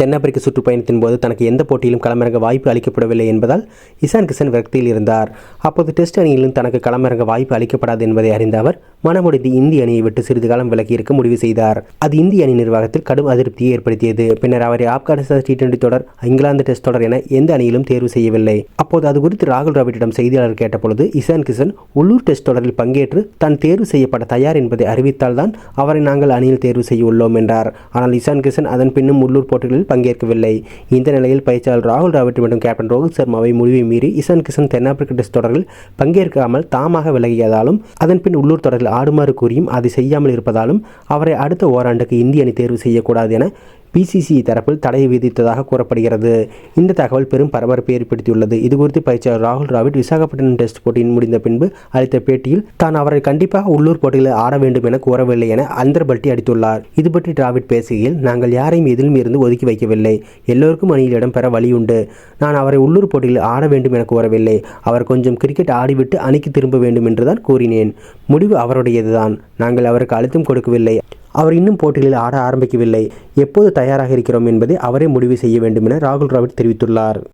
தென்னாப்பிரிக்க சுற்றுப்பயணத்தின் போது தனக்கு எந்த போட்டியிலும் களமிறங்க வாய்ப்பு அளிக்கப்படவில்லை என்பதால் இசான் கிஷன் விரக்தியில் இருந்தார். அப்போது டெஸ்ட் அணியிலும் தனக்கு களமிறங்க வாய்ப்பு அளிக்கப்படாது என்பதை அறிந்த அவர் மனமுடிந்து இந்திய அணியை விட்டு சிறிது காலம் விலகியிருக்க முடிவு செய்தார். அது இந்திய அணி நிர்வாகத்தில் கடும் அதிருப்தியை ஏற்படுத்தியது. பின்னர் அவரை ஆப்கானிஸ்தான் டி டுவெண்டி தொடர் இங்கிலாந்து டெஸ்ட் தொடர் என எந்த அணியிலும் தேர்வு செய்யவில்லை. அப்போது அது குறித்து ராகுல் டிராவிட்டிடம் செய்தியாளர் கேட்டபொழுது இசான் கிஷன் உள்ளூர் டெஸ்ட் தொடரில் பங்கேற்று தான் தேர்வு செய்யப்பட தயார் என்பதை அறிவித்தால்தான் அவரை நாங்கள் அணியில் தேர்வு செய்ய உள்ளோம் என்றார். ஆனால் இசான் கிஷன் அதன் பின்னும் உள்ளூர் போட்டிகளில் பங்கேற்கவில்லை. இந்த நிலையில் பயிற்சியாளர் ராகுல் டிராவிட் மற்றும் கேப்டன் ரோஹித் சர்மாவை முடிவை மீறி இசான் கிஷன் தென்னாப்பிரிக்க டெஸ்ட் தொடரில் பங்கேற்காமல் தாமாக விலகியதாலும் அதன்பின் உள்ளூர் தொடரில் ஆடுமாறு கூறியும் அதை செய்யாமல் இருப்பதாலும் அவரை அடுத்த ஓராண்டுக்கு இந்திய அணி தேர்வு செய்யக்கூடாது என பிசிசிஐ தரப்பில் தடை விதித்ததாக கூறப்படுகிறது. இந்த தகவல் பெரும் பரபரப்பை ஏற்படுத்தியுள்ளது. இதுகுறித்து பயிற்சியாளர் ராகுல் டிராவிட் விசாகப்பட்டினம் டெஸ்ட் போட்டியின் முடிந்த பின்பு அளித்த பேட்டியில் தான் அவரை கண்டிப்பாக உள்ளூர் போட்டிகளில் ஆட வேண்டும் என கூறவில்லை என அந்தர்பல்ட்டி அடித்துள்ளார். இது பற்றி டிராவிட் பேசுகையில் நாங்கள் யாரையும் எதிலும் இருந்து ஒதுக்கி வைக்கவில்லை. எல்லோருக்கும் அணியில் இடம் பெற வழியுண்டு. நான் அவரை உள்ளூர் போட்டியில் ஆட வேண்டும் என கூறவில்லை. அவர் கொஞ்சம் கிரிக்கெட் ஆடிவிட்டு அணிக்கு திரும்ப வேண்டும் என்றுதான் கூறினேன். முடிவு அவருடையதுதான். நாங்கள் அவருக்கு அழுத்தம் கொடுக்கவில்லை. அவர் இன்னும் போட்டிகளில் ஆட ஆரம்பிக்கவில்லை. எப்போது தயாராக இருக்கிறோம் என்பதை அவரே முடிவு செய்ய வேண்டும் என ராகுல் டிராவிட் தெரிவித்துள்ளார்.